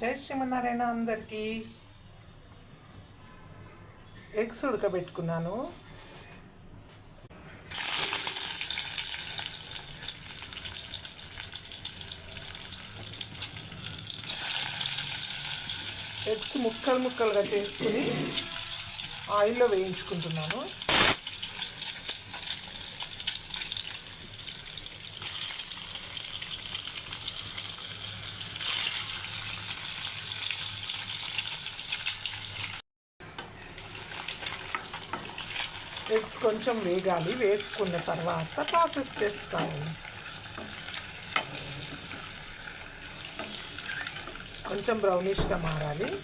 జై శ్రీమన్నారాయణ అందరికీ eggs ఉడకబెట్టుకున్నాను. Eggs ముక్కలు ముక్కలుగా చేసుకుని ఆయిల్లో వేయించుకుంటున్నాను. ఎగ్స్ కొంచెం వేగాలి. వేసుకున్న తర్వాత ప్రాసెస్ చేస్తాము. కొంచెం బ్రౌనిష్గా మారాలి.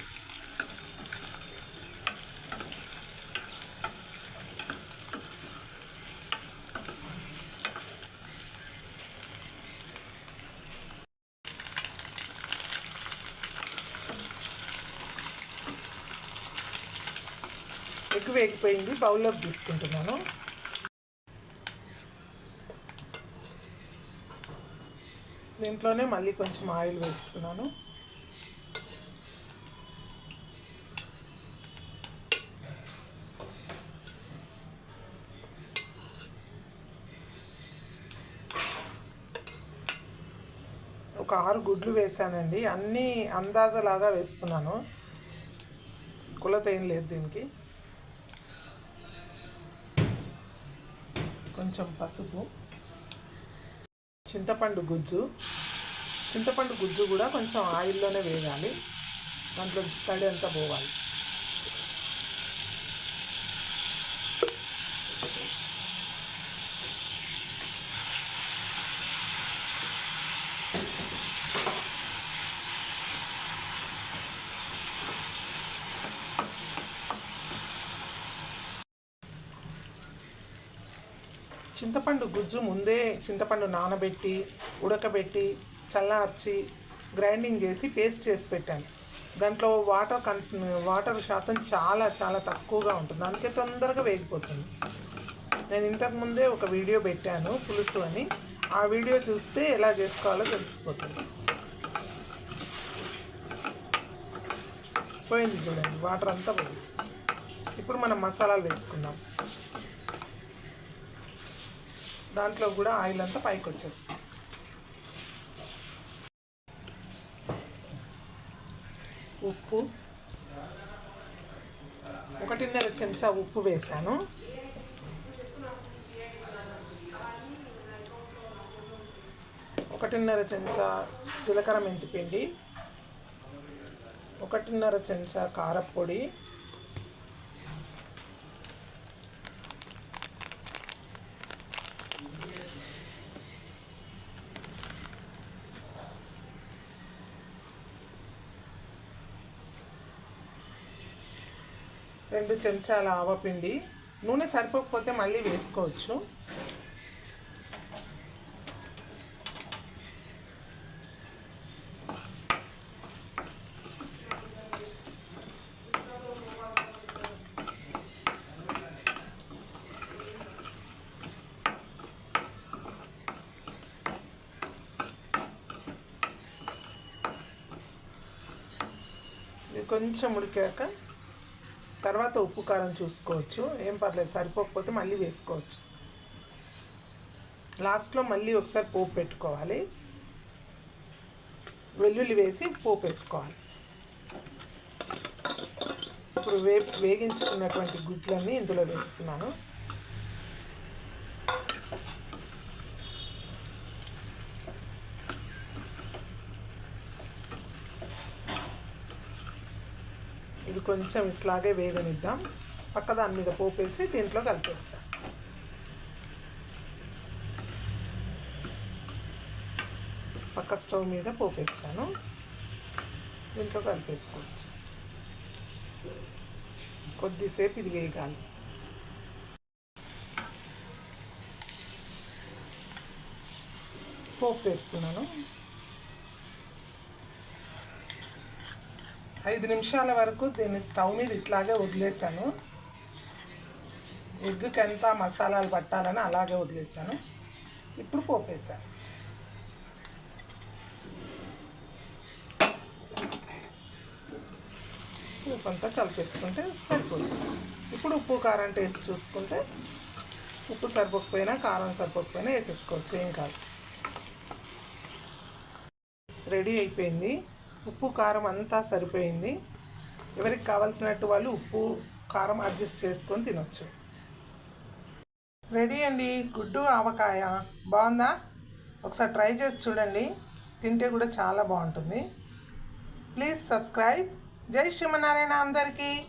ఎక్కువ వేగిపోయింది బౌల్లోకి తీసుకుంటున్నాను. దీంట్లోనే మళ్ళీ కొంచెం ఆయిల్ వేస్తున్నాను. ఒక ఆరు గుడ్లు వేసానండి. అన్నీ అందాజలాగా వేస్తున్నాను. కులత ఏం లేదు దీనికి. కొంచెం పసుపు చింతపండు గుజ్జు. చింతపండు గుజ్జు కూడా కొంచెం ఆయిల్లోనే వేయాలి. దాంట్లో తడి అంతా పోవాలి. చింతపండు గుజ్జు ముందే చింతపండు నానబెట్టి ఉడకబెట్టి చల్లార్చి గ్రైండింగ్ చేసి పేస్ట్ చేసి పెట్టాను. దాంట్లో వాటర్ కన్ వాటర్ శాతం చాలా చాలా తక్కువగా ఉంటుంది. అందుకే తొందరగా వేగిపోతుంది. నేను ఇంతకు ముందే ఒక వీడియో పెట్టాను పులుసు అని. ఆ వీడియో చూస్తే ఎలా చేసుకోవాలో తెలిసిపోతుంది. పోయింది చూడండి వాటర్ అంతా పోయింది. ఇప్పుడు మనం మసాలాలు వేసుకుందాం. దాంట్లో కూడా ఆయిల్ అంతా పైకి వచ్చేస్తుంది. ఉప్పు. ఒకటిన్నర చెంచా ఉప్పు వేసాను. ఒకటిన్నర చెంచా జీలకర్ర మెంతిపిండి. ఒకటిన్నర చెంచా కారపొడి. రెండు చెంచాల ఆవపిండి. నూనె సరిపోకపోతే మళ్ళీ వేసుకోవచ్చు. కొంచెం ఉడికాక తర్వాత ఉప్పు కారం చూసుకోవచ్చు. ఏం పర్లేదు సరిపోకపోతే మళ్ళీ వేసుకోవచ్చు. లాస్ట్లో మళ్ళీ ఒకసారి పోపు పెట్టుకోవాలి. వెల్లుల్లి వేసి పోపు వేసుకోవాలి. ఇప్పుడు వే వేగించుకున్నటువంటి గుడ్లన్నీ ఇందులో వేస్తున్నాను. కొంచెం ఇట్లాగే వేగనిద్దాం. పక్క దాని మీద పోపేసి దీంట్లో కలిపేస్తాం. పక్క స్టవ్ మీద పోపేస్తాను. దీంట్లో కలిపేసుకోవచ్చు. కొద్దిసేపు ఇది వేగాలి. పోపు వేస్తున్నాను ఐదు నిమిషాల వరకు దీన్ని స్టవ్ మీద ఇట్లాగే వదిలేసాను. ఎగ్కి ఎంత మసాలాలు పట్టాలని అలాగే వదిలేసాను. ఇప్పుడు పోపేసాను ఉప్పు అంతా కలిపేసుకుంటే సరిపోతుంది ఇప్పుడు ఉప్పు కారం టేస్ట్ చూసుకుంటే ఉప్పు సరిపోకపోయినా కారం సరిపోకపోయినా వేసేసుకోవచ్చు ఏం కాదు. రెడీ అయిపోయింది. ఉప్పు కారం అంతా సరిపోయింది. ఎవరికి కావాల్సినట్టు వాళ్ళు ఉప్పు కారం అడ్జస్ట్ చేసుకొని తినొచ్చు. రెడీ అండి. గుడ్డు ఆవకాయ. బాగుందా? ఒకసారి ట్రై చేసి చూడండి. తింటే కూడా చాలా బాగుంటుంది. Please subscribe. జై శ్రీమన్నారాయణ అందరికీ.